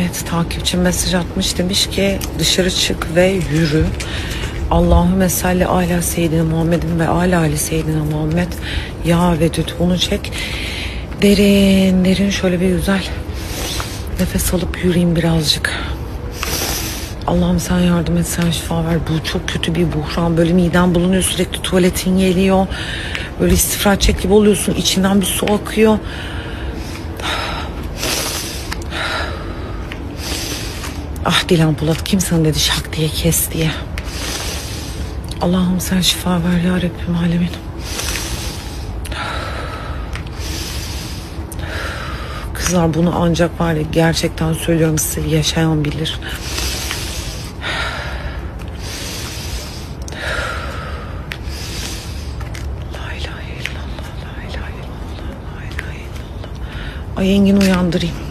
Evet takipçim mesaj atmış demiş ki dışarı çık ve yürü. Allahümme salli ala seyyidina Muhammedin ve ala ali seyyidina Muhammed. Ya Vedüt bunu çek. Derin derin şöyle bir güzel nefes alıp yürüyeyim birazcık. Allah'ım sen yardım et sen şifa ver. Bu çok kötü bir buhran. Böyle miden bulunuyor sürekli tuvaletin geliyor. Böyle istifra çek gibi oluyorsun. içinden bir su akıyor. Ah Dilan Polat kim sana dedi şak diye kes diye. Allah'ım sen şifa ver ya Rabbim alemin. Kızlar bunu ancak var ya gerçekten söylüyorum size yaşayan bilir. Ay Engin uyandırayım.